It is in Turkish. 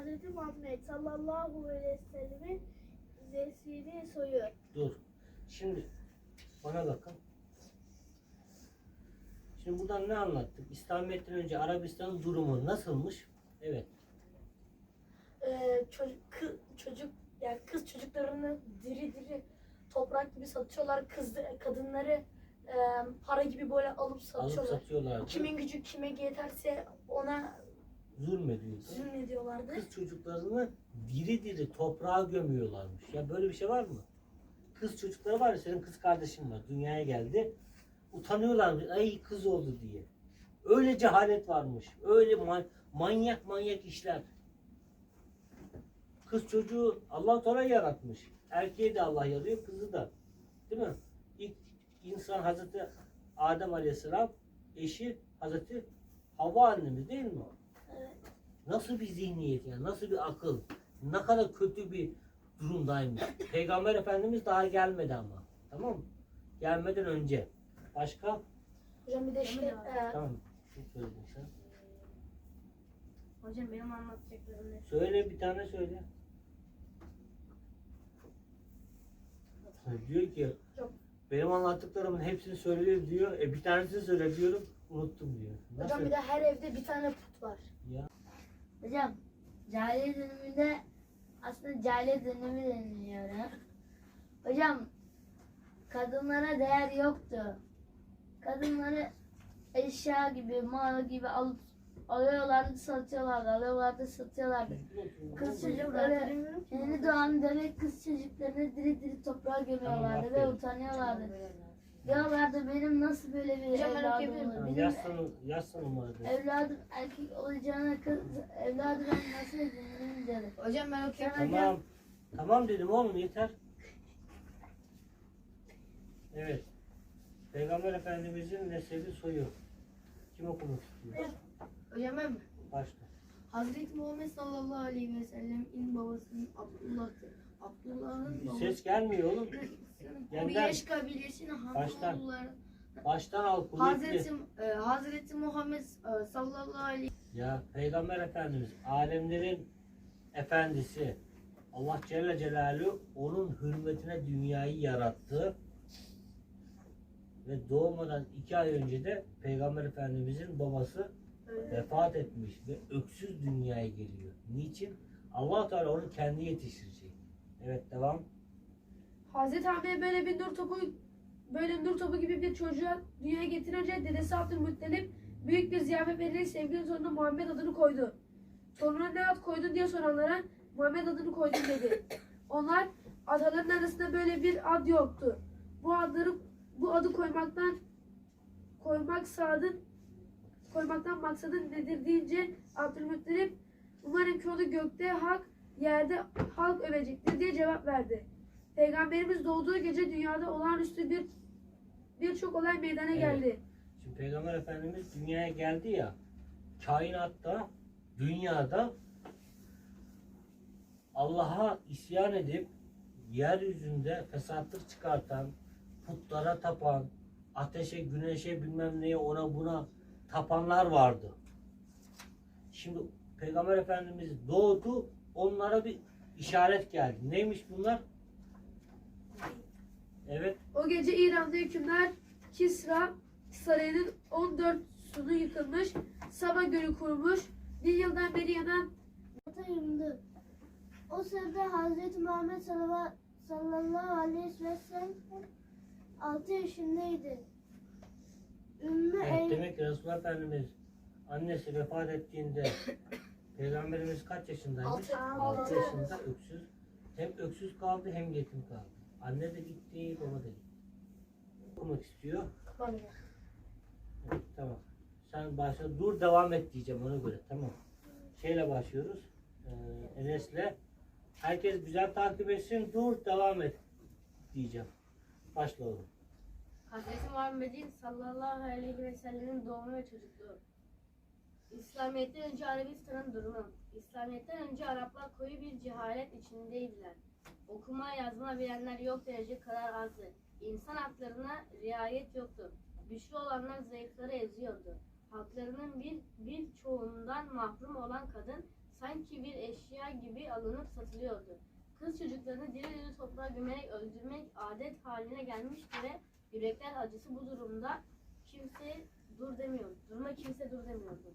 Hazreti Muhammed sallallahu aleyhi ve sellemin zesini soyu. Dur. Şimdi bana bakın. Şimdi buradan ne anlattık? İslamiyet'ten önce Arabistan'ın durumu nasılmış? Evet. Ee, çocuk, kı- çocuk yani kız çocuklarını diri diri toprak gibi satıyorlar. Kız kadınları e, para gibi böyle alıp Alıp satıyorlar. Kimin gücü kime yeterse ona Zulmediyordu. zulmediyorlardı. Kız çocuklarını diri diri toprağa gömüyorlarmış. Ya böyle bir şey var mı? Kız çocukları var ya senin kız kardeşin var. Dünyaya geldi. Utanıyorlarmış. Ay kız oldu diye. Öyle cehalet varmış. Öyle ma- manyak manyak işler. Kız çocuğu Allah Teala yaratmış. Erkeği de Allah yarıyor, kızı da. Değil mi? İlk insan Hazreti Adem Aleyhisselam, eşi Hazreti Havva annemiz değil mi? Evet. Nasıl bir zihniyet yani, nasıl bir akıl, ne kadar kötü bir durumdaymış. Peygamber Efendimiz daha gelmedi ama. Tamam mı? Gelmeden önce. Başka? Hocam bir de şey Tamam e, Tamam. Çok söyledin sen. Hocam benim anlatacaklarım ne? Söyle bir tane söyle. Diyor ki Yok. benim anlattıklarımın hepsini söylüyor diyor. E bir tanesini söyle diyorum. Unuttum diyor. Nasıl? hocam bir de her evde bir tane put var. Hocam cahiliye döneminde aslında cahiliye dönemi deniliyor. Hocam kadınlara değer yoktu. Kadınları eşya gibi, mal gibi alıp alıyorlardı, satıyorlardı, alıyorlardı, satıyorlardı. Kız çocukları yeni doğan bebek kız çocuklarını diri diri toprağa gömüyorlardı ve utanıyorlardı. Diyorlardı benim nasıl böyle bir Hocam ben evladım okuyabilir olur? Tamam, Benim yaz yaz evladım erkek olacağına kız evladı ben nasıl edinirim dedi. Hocam ben okuyayım. Tamam. Tamam dedim oğlum yeter. Evet. Peygamber Efendimizin nesebi soyu. Kim okumak istiyor? Hocam ben mi? Başla. Hazreti Muhammed sallallahu aleyhi ve sellem'in babasının Abdullah'tı. Abdullah'ın babası Ses gelmiyor oğlum. Yeniden. Kureyş kabilesinin Baştan. Baştan al kuvvetli. Hazreti, e, Hazreti Muhammed e, sallallahu aleyhi Ya Peygamber Efendimiz alemlerin efendisi. Allah Celle Celaluhu onun hürmetine dünyayı yarattı. Ve doğmadan iki ay önce de Peygamber Efendimizin babası vefat etmiş ve öksüz dünyaya geliyor. Niçin? Allah Teala onu kendi yetiştirecek. Evet devam. Hazreti Ahmet böyle bir nur topu böyle nur topu gibi bir çocuğa dünyaya getirince dedesi Abdülmuttalip büyük bir ziyafet vererek sevgili torununa Muhammed adını koydu. Torununa ne ad koydun diye soranlara Muhammed adını koydum dedi. Onlar adaların arasında böyle bir ad yoktu. Bu adları bu adı koymaktan koymak sadın koymaktan maksadın nedir deyince Abdülmuttalip umarım ki onu gökte hak yerde halk övecektir diye cevap verdi. Peygamberimiz doğduğu gece dünyada olağanüstü bir birçok olay meydana Evet. geldi. Şimdi Peygamber Efendimiz dünyaya geldi ya kainatta dünyada Allah'a isyan edip yeryüzünde fesatlık çıkartan, putlara tapan, ateşe, güneşe bilmem neye ona buna tapanlar vardı. Şimdi Peygamber Efendimiz doğdu, onlara bir işaret geldi. Neymiş bunlar? Evet, O gece İran'da hükümdar Kisra sarayının 14 sunu yıkılmış, Saba Gölü kurmuş, bin yıldan beri yanan Yayındı. O sırada Hazreti Muhammed sallallahu sallallahu aleyhi ve sellem 6 yaşındaydı. Ümmü Evet, Ey- demek ki Resulullah Efendimiz annesi vefat ettiğinde Peygamberimiz kaç yaşındaymış? Altı. 6 yaşında öksüz. Hem öksüz kaldı hem yetim kaldı. Anne de gitti, baba da gitti. Okumak istiyor. Bana. Evet, tamam. Sen başla. Dur devam et diyeceğim ona göre. Tamam. Şeyle başlıyoruz. Ee, Enes'le. Herkes güzel takip etsin. Dur devam et diyeceğim. Başla oğlum. Hazreti Muhammed'in sallallahu aleyhi ve sellemin doğumu ve çocukluğu. İslamiyet'ten önce Arabistan'ın durumu. İslamiyet'ten önce Araplar koyu bir cehalet içindeydiler. Okuma yazma bilenler yok derece kadar azdı. İnsan haklarına riayet yoktu. Güçlü olanlar zayıfları eziyordu. Haklarının bir, bir çoğundan mahrum olan kadın sanki bir eşya gibi alınıp satılıyordu. Kız çocuklarını diri diri toprağa gömerek öldürmek adet haline gelmişti ve yürekler acısı bu durumda kimse dur demiyordu. Duruma kimse dur demiyordu.